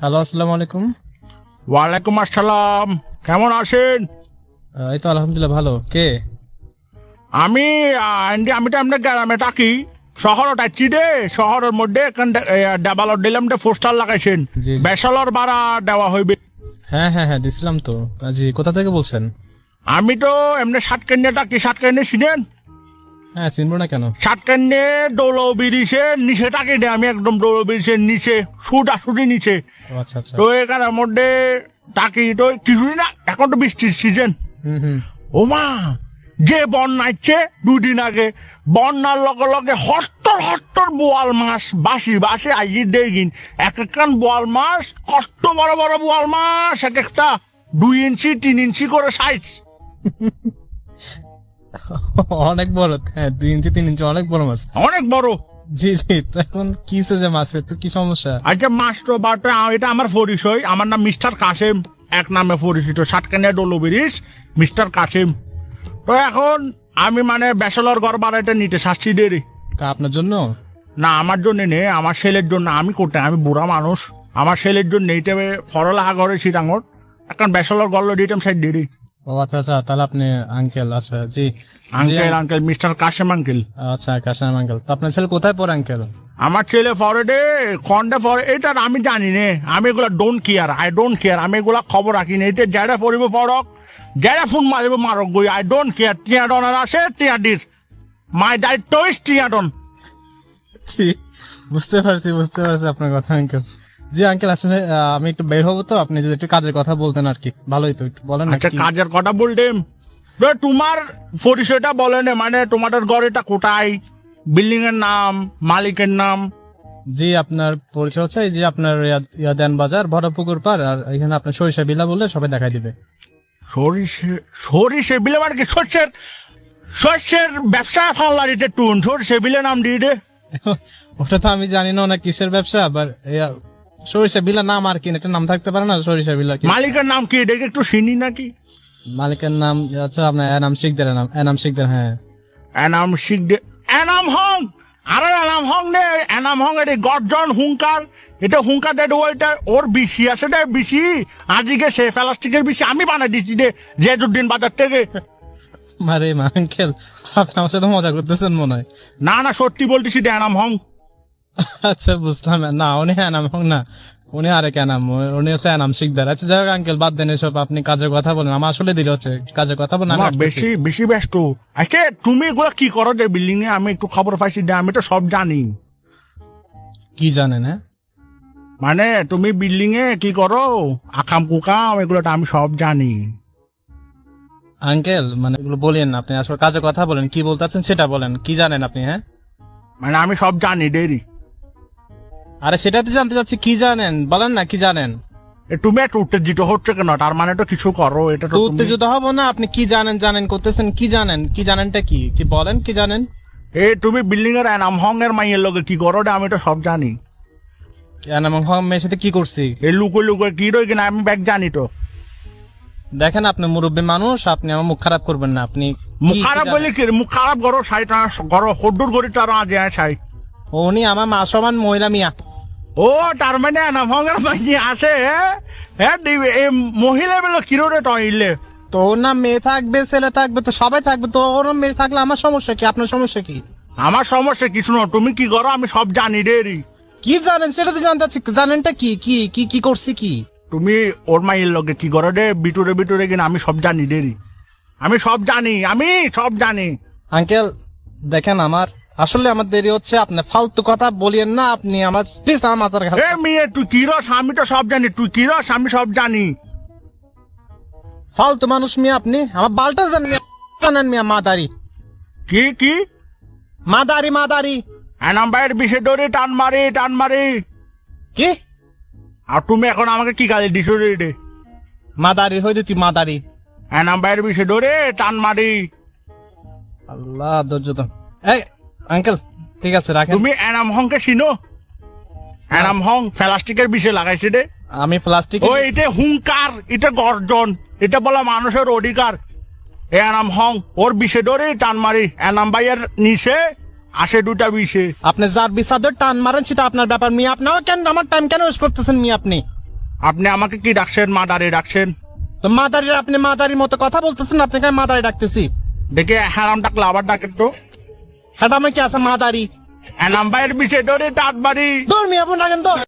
Hello আসসালামু আলাইকুম। ওয়ালাইকুম আসসালাম। কেমন আছেন? আহ, এই তো আলহামদুলিল্লাহ ভালো। কে? আমি আন্টি, আমি তো আপনার গ্রামে থাকি। শহরত আছি রে শহরের মধ্যে এখান ডাবালর দিলাম পোস্টার লাগাইছেন। জি, জি। বেসালর ভাড়া দেওয়া হইবে। হ্যাঁ হ্যাঁ হ্যাঁ দিছিলাম তো। আহ, জি কোথা থেকে বলছেন? আমি তো এমনি সাতকান্যা থাকি। সাতকান্যা চিনেন? হ্যাঁ চিনবো না কেন? সাতকান্যে দৌল ব্রিজে নিচে রে আমি একদম দৌল ব্রিজের নিচে সুটা সুটি নিচে। আচ্ছা আচ্ছা। তো এখানের মধ্যে থাকি তো কিছুই না এখন তো বৃষ্টির সিজন হুম হুম। ওমা যে বন্যাচ্ছে দুদিন আগে বন্যার লগে লগে হট্টর হট্টর বোয়াল মাছ বাসি বাসি আইজি দেখিন এক একখান বোয়াল মাছ কষ্ট বড় বড় বোয়াল মাছ এক একটা দুই ইঞ্চি তিন ইঞ্চি করে সাইজ অনেক বড় হ্যাঁ দুই ইঞ্চি তিন ইঞ্চি অনেক বড় মাছ। অনেক বড়? জি জি তো এখন কি যে মাছের তো কি সমস্যা? আচ্ছা মাছ তো বাটা এটা আমার পরিচয় আমার নাম মিস্টার কাসেম এক নামে পরিচিত সাতকানিয়া ডলোবিরিস মিস্টার কাসেম তো এখন আমি মানে ব্যাচেলর ঘর বাড়াইটা নিতে শাস্তি দেরি তা আপনার জন্য? না আমার জন্য নেই আমার ছেলের জন্য। আমি করতে আমি বুড়া মানুষ। আমার ছেলের জন্য এইটা ফরলাহা করে সিটাঙর এখন বেসলার গল্ল দিতাম সাইড দিদি ও আচ্ছা আচ্ছা তাহলে আপনি আঙ্কেল আচ্ছা জি। Uncle uncle mister Kashem uncle আচ্ছা কাশাম আঙ্কেল তো আপনার ছেলে কোথায় পড়ে আঙ্কেল আমার ছেলে ফরেডে খন্ডে ফরে এটা আমি জানি নে। আমি এগুলা don't care I don't care আমি এগুলা খবর রাখি না। এটা যারা পড়িব পড়ক যারা ফোন মারিব মারক গই। আই ডোন্ট কেয়ার টিয়াডনের আছে টিয়াডির মাই দায়িত্ব ইস টিয়াডন বুঝতে পারছি বুঝতে পারছি আপনার কথা আঙ্কেল জি আঙ্কেল আসলে আমি একটু বের হব তো আপনি যদি একটু কাজের কথা বলতেন আর কি। ভালোই তো একটু বলেন না আচ্ছা কাজের কথা বলতেম তো তোমার পরিচয়টা বলেন মানে তোমাদের ঘরেটা কোথায়? বিল্ডিং এর নাম মালিকের নাম? জি আপনার পরিচয় হচ্ছে এই যে আপনার ইয়া- ইয়াদান বাজার ভরপুকুর পার আর এখানে আপনার সরিষা বিলা বললে সবাই দেখাই দিবে। সরিষে সরিষে বিলে মানে কি? শস্যের শস্যের ব্যবসা ফাল্লার এটা টুন সরিষে বিলে নাম দিয়ে দে। ওটা তো আমি জানি না অনেক কিসের ব্যবসা আবার সরিষা বিলা নাম আর কি একটা নাম থাকতে পারে না সরিষা বিলা কি। মালিকের নাম কি দেখে একটু চিনি নাকি? মালিকের নাম আচ্ছা আপনার এনাম শিকদার নাম এনাম শিকদার হ্যাঁ। এনাম শিখ দে এনাম হং! আরে এনাম হং নে এনাম হং এটা গর্জন হুঙ্কার। এটা হুঙ্কার দেয় ওইটা ওর বেশি আছে রে বেশি। আজকে সে প্লাস্টিকের বেশি আমি বানাই দিচ্ছি দে জেজুদ্দিন বাজার থেকে। মারে মা আঙ্কেল আপনি আমার সাথে মজা করতেছেন মনে হয়। না না সত্যি বলতেছি দে এনাম হং। আচ্ছা বুঝলাম না। উনি এনাম হোক না উনি আরেক এনাম উনি হচ্ছে এনাম শিকদার। আচ্ছা যাই হোক আঙ্কেল বাদ দেন এসব আপনি কাজের কথা বলেন। আমার আসলে দিল হচ্ছে কাজের কথা বলেন আমার বেশি বেশি ব্যস্ত। আচ্ছা তুমি এগুলো কি করো যে বিল্ডিং এ আমি একটু খবর পাইছি দে আমি তো সব জানি। কি জানেন হ্যাঁ? মানে তুমি বিল্ডিং এ কি করো? আকাম কুকাম এগুলো আমি সব জানি। আঙ্কেল মানে এগুলো বলেন আপনি আসলে কাজের কথা বলেন কি বলতে সেটা বলেন কি জানেন আপনি হ্যাঁ? মানে আমি সব জানি দেরি। আরে সেটা তো জানতে চাচ্ছি কি জানেন? বলেন না কি জানেন? তুমি একটু উত্তেজিত হচ্ছে কেন? তার মানে তো কিছু করো এটা তো তুমি- উত্তেজিত হব না? আপনি কি জানেন জানেন করতেছেন কি জানেন? কি জানেনটা কি? কি বলেন কি জানেন? এ তুমি বিল্ডিং এর এনাম হং এর মাইয়ের লগে কি করো? রে আমি তো সব জানি। মেয়ের সাথে কি করছি? এই লুকো লুকো কি রই কিনা আমি ব্যাগ জানি তো। দেখেন আপনি মুরব্বী মানুষ আপনি আমার মুখ খারাপ করবেন না। আপনি কি- মুখ কি খারাপ জানেন? বলি কি রে? মুখ খারাপ করো সাইটা করো হড্ডুর গড়ি তার আজ ছাই উনি আমার মা সমান মহিলা মিয়া। ও তার মানে এর মাইয়ে আছে হ্যাঁ মহিলা বেলা কিরোরে টইলে তো ওর নাম মেয়ে থাকবে ছেলে থাকবে তো সবাই থাকবে তো ওর মেয়ে থাকলে আমার সমস্যা কি? আপনার সমস্যা কি? আমার সমস্যা কিছু না তুমি কি করো? আমি সব জানি রে কি জানেন? সেটা তো জানতে চাচ্ছি। জানেনটা কি? কি কি কি করছি কি? তুমি ওর মাইয়ের লগে কি করো রে? বিটুরে বিটুরে কিনা আমি সব জানি দেরি আমি সব জানি আমি সব জানি। আঙ্কেল দেখেন আমার আসলে আমার দেরি হচ্ছে আপনি ফালতু কথা বলিয়েন না আপনি আমার প্লিজ আমার মাথার ঘাট এ মেয়ে তুই কি রস? আমি তো সব জানি তুই কি রস? আমি সব জানি। ফালতু মানুষ মিয়া আপনি আমার বালটা জানেন জানেন মিয়া মাদারি। কি কি? মাদারি মাদারি। এনাম ভাইয়ের বিষে ধরে টান মারি টান মারি। কি? আর তুমি এখন আমাকে কি গালি দিছো রে রে? মাদারি হইতে তুই মাদারি। এনাম ভাইয়ের বিষে ধরে টান মারি। আল্লাহ ধৈর্য এই আঙ্কেল ঠিক আছে রাখেন। তুমি এনাম হংকে চিনো? এনাম হং প্লাস্টিকের বিষে লাগাইছে রে। আমি প্লাস্টিক ও এটা হুঙ্কার এটা গর্জন এটা বলা মানুষের অধিকার। এ এনাম হং ওর বিষে ধরে টান মারি এনাম ভাইয়ের নিচে আসে দুটা বিষে। আপনি যার বিসাদের টান মারেন সেটা আপনার ব্যাপার। মিয়া আপনার কেন আমার টাইম কেন ইউজ করতেছেন মিয়া আপনি? আপনি আমাকে কি ডাকছেন? মাদারি ডাকছেন? তো মাদারির আপনি মাদারির মতো কথা বলতেছেন আপনাকে মাদারি ডাকতেছি। দেখে হারাম ডাকলে আবার ডাকেন তো। হ্যাঁ আমি কি আছে মাদারি? ভাইয়ের বিছে ধরে টাট বাড়ি ধর্মী ফোন রাখেন তো।